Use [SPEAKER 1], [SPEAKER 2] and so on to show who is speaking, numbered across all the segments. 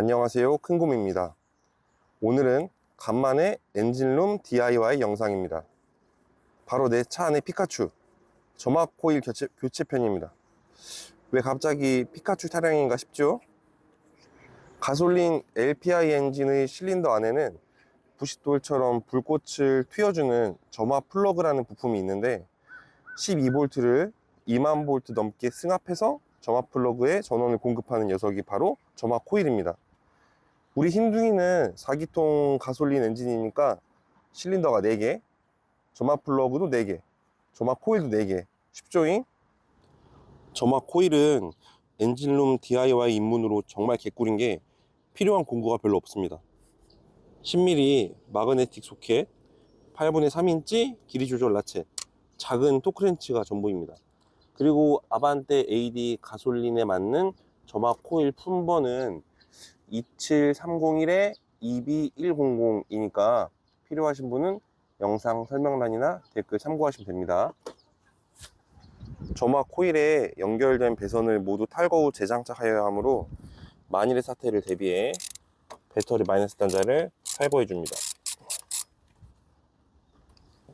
[SPEAKER 1] 안녕하세요. 큰곰입니다. 오늘은 간만에 엔진룸 DIY 영상입니다. 바로 내 차 안에 피카츄 점압 코일 교체, 교체편입니다. 왜 갑자기 피카츄 차량인가 싶죠? 가솔린 LPI 엔진의 실린더 안에는 부싯돌처럼 불꽃을 튀어주는 점압 플러그라는 부품이 있는데 12V를 2만 볼트 넘게 승합해서 점압 플러그에 전원을 공급하는 녀석이 바로 점압 코일입니다. 우리 흰둥이는 4기통 가솔린 엔진이니까 실린더가 4개, 점압 플러그도 4개, 점압 코일도 4개. 쉽죠잉? 점압 코일은 엔진룸 DIY 입문으로 정말 개꿀인 게 필요한 공구가 별로 없습니다. 10mm 마그네틱 소켓, 8분의 3인치 길이 조절 라쳇, 작은 토크렌치가 전부입니다. 그리고 아반떼 AD 가솔린에 맞는 점압 코일 품번은 27301에 2B100이니까 필요하신 분은 영상 설명란이나 댓글 참고하시면 됩니다. 점압 코일에 연결된 배선을 모두 탈거 후 재장착하여야 하므로 만일의 사태를 대비해 배터리 마이너스 단자를 탈거해 줍니다.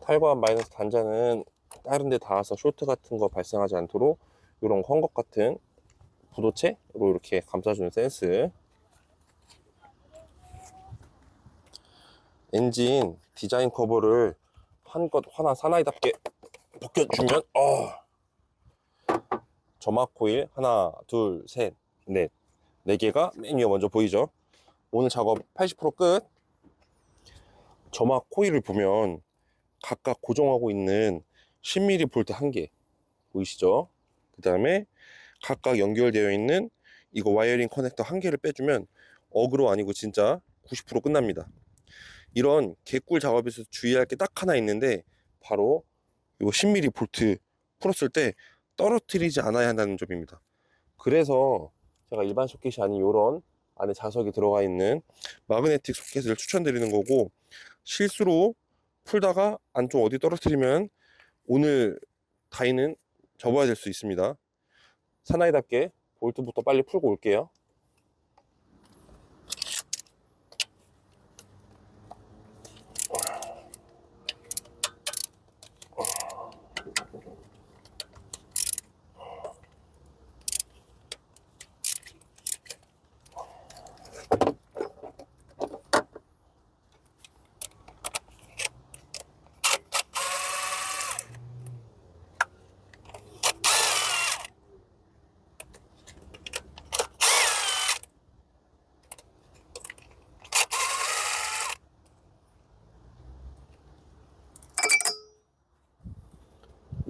[SPEAKER 1] 탈거한 마이너스 단자는 다른 데 닿아서 쇼트 같은 거 발생하지 않도록 이런 헝겊 같은 부도체로 이렇게 감싸주는 센스 엔진 디자인 커버를 한것 하나 사나이답게 벗겨주면 어 점압 코일 하나 둘 셋 넷 네 개가 맨 위에 먼저 보이죠 오늘 작업 80%끝 점압 코일을 보면 각각 고정하고 있는 10mm 볼트 한 개 보이시죠? 그 다음에 각각 연결되어 있는 이거 와이어링 커넥터 한 개를 빼주면 어그로 아니고 진짜 90% 끝납니다. 이런 개꿀 작업에서 주의할 게 딱 하나 있는데 바로 이거 10mm 볼트 풀었을 때 떨어뜨리지 않아야 한다는 점입니다. 그래서 제가 일반 소켓이 아닌 이런 안에 자석이 들어가 있는 마그네틱 소켓을 추천드리는 거고 실수로 풀다가 안쪽 어디 떨어뜨리면 오늘 다이는 접어야 될 수 있습니다. 사나이답게 볼트부터 빨리 풀고 올게요.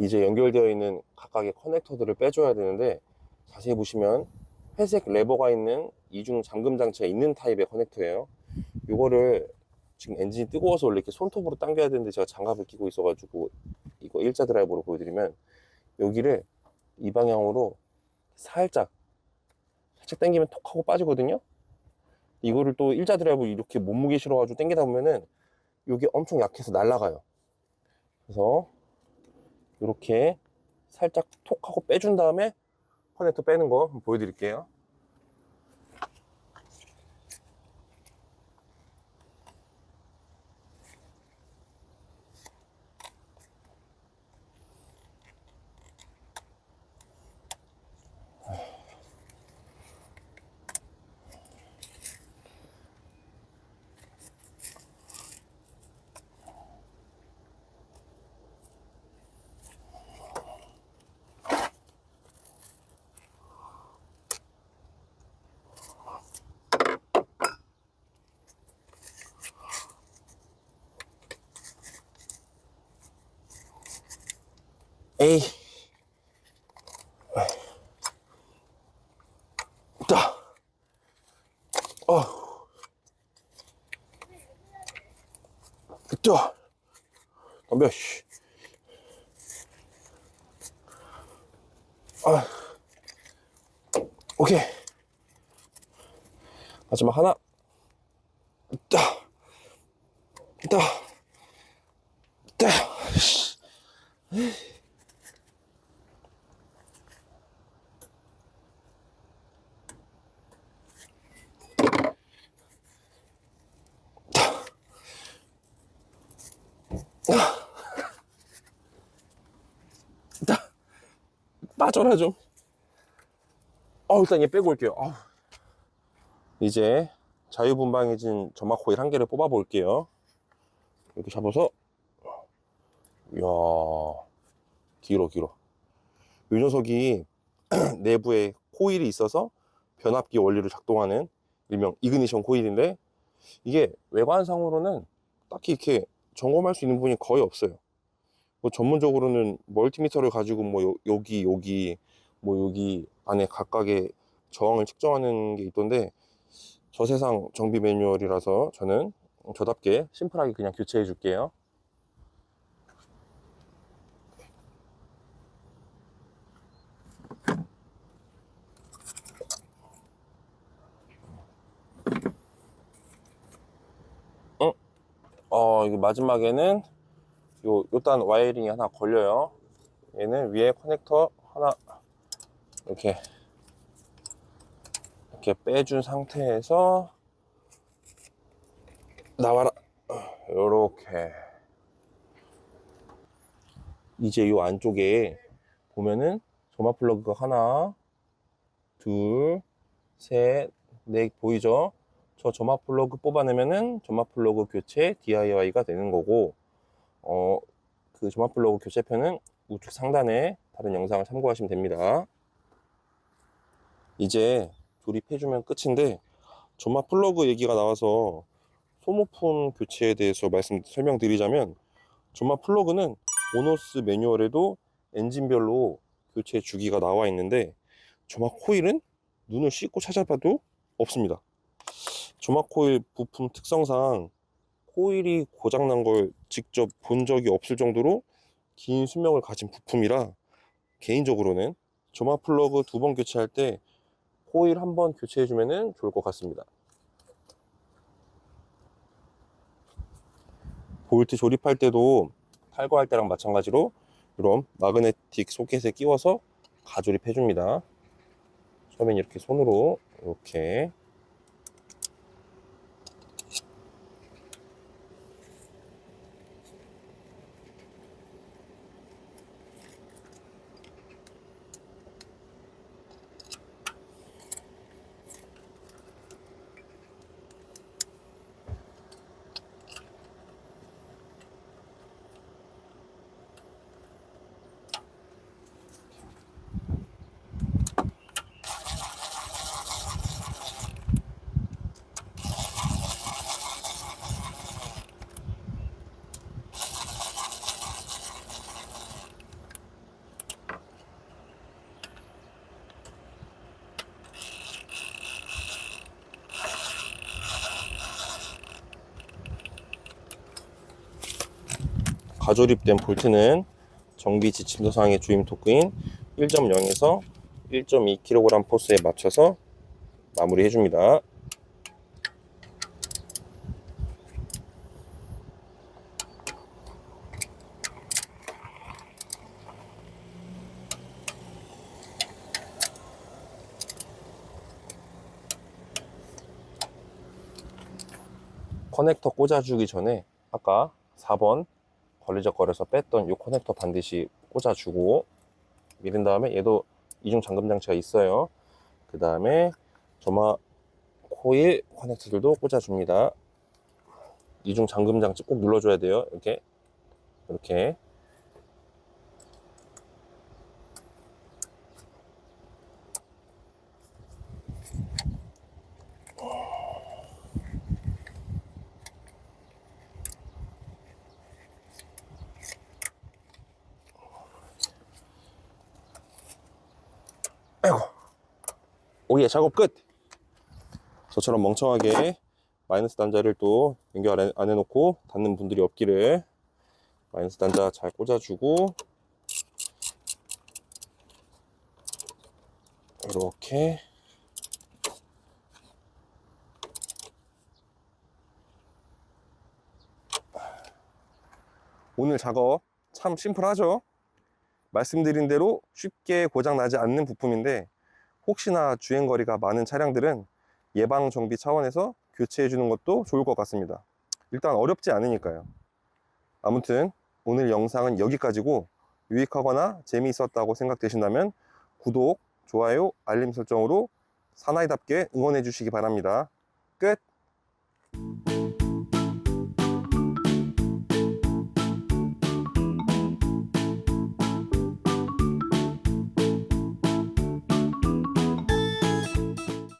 [SPEAKER 1] 이제 연결되어 있는 각각의 커넥터들을 빼줘야 되는데 자세히 보시면 회색 레버가 있는 이중 잠금 장치가 있는 타입의 커넥터예요. 이거를 지금 엔진이 뜨거워서 원래 이렇게 손톱으로 당겨야 되는데 제가 장갑을 끼고 있어가지고 이거 일자 드라이버로 보여드리면 여기를 이 방향으로 살짝 살짝 당기면 톡 하고 빠지거든요. 이거를 또 일자 드라이버 이렇게 몸무게 실어가지고 당기다 보면은 이게 엄청 약해서 날아가요. 그래서 이렇게 살짝 톡 하고 빼준 다음에 커넥터 빼는 거 보여드릴게요. 에이. 있다. 어. 있다. 덤벼, 씨. 아. 오케이. 마지막 하나. 있다. 있다. 있다. 씨. 일단 빠져라 좀. 어 일단 얘 빼고 올게요. 아우. 이제 자유분방해진 점막 코일 한 개를 뽑아 볼게요. 이렇게 잡아서 이야 길어 길어. 이 녀석이 내부에 코일이 있어서 변압기 원리로 작동하는 일명 이그니션 코일인데 이게 외관상으로는 딱히 이렇게 점검할 수 있는 부분이 거의 없어요. 뭐 전문적으로는 멀티미터를 가지고 뭐 요- 여기 여기 뭐 여기 안에 각각의 저항을 측정하는 게 있던데 저 세상 정비 매뉴얼이라서 저는 저답게 심플하게 그냥 교체해 줄게요. 어, 이거 마지막에는 요, 요딴 와이어링이 하나 걸려요. 얘는 위에 커넥터 하나 이렇게 이렇게 빼준 상태에서 나와라. 요렇게. 이제 요 안쪽에 보면은 점화 플러그가 하나, 둘, 셋, 넷 보이죠? 저 점화 플러그 뽑아내면은 점화 플러그 교체 DIY가 되는 거고, 어, 그 점화 플러그 교체편은 우측 상단에 다른 영상을 참고하시면 됩니다. 이제 조립해주면 끝인데, 점화 플러그 얘기가 나와서 소모품 교체에 대해서 말씀 설명드리자면, 점화 플러그는 오너스 매뉴얼에도 엔진별로 교체 주기가 나와 있는데, 점화 코일은 눈을 씻고 찾아봐도 없습니다. 점화 코일 부품 특성상 코일이 고장난 걸 직접 본 적이 없을 정도로 긴 수명을 가진 부품이라 개인적으로는 점화 플러그 두 번 교체할 때 코일 한 번 교체해주면 좋을 것 같습니다. 볼트 조립할 때도 탈거할 때랑 마찬가지로 이런 마그네틱 소켓에 끼워서 가조립해줍니다. 처음엔 이렇게 손으로 이렇게 가조립된 볼트는 정비 지침서상의 주임 토크인 1.0에서 1.2kg 포스에 맞춰서 마무리해 줍니다. 커넥터 꽂아주기 전에 아까 4번 걸리적거려서 뺐던 이 커넥터 반드시 꽂아주고 미른 다음에 얘도 이중 잠금 장치가 있어요. 그 다음에 점화 코일 커넥터들도 꽂아줍니다. 이중 잠금 장치 꼭 눌러줘야 돼요. 이렇게 이렇게 오예 작업 끝. 저처럼 멍청하게 마이너스 단자를 또 연결 안 해놓고 닫는 분들이 없기를 마이너스 단자 잘 꽂아주고 이렇게 오늘 작업 참 심플하죠? 말씀드린 대로 쉽게 고장 나지 않는 부품인데 혹시나 주행 거리가 많은 차량들은 예방 정비 차원에서 교체해 주는 것도 좋을 것 같습니다. 일단 어렵지 않으니까요. 아무튼 오늘 영상은 여기까지고 유익하거나 재미있었다고 생각되신다면 구독, 좋아요, 알림 설정으로 사나이답게 응원해 주시기 바랍니다. 끝!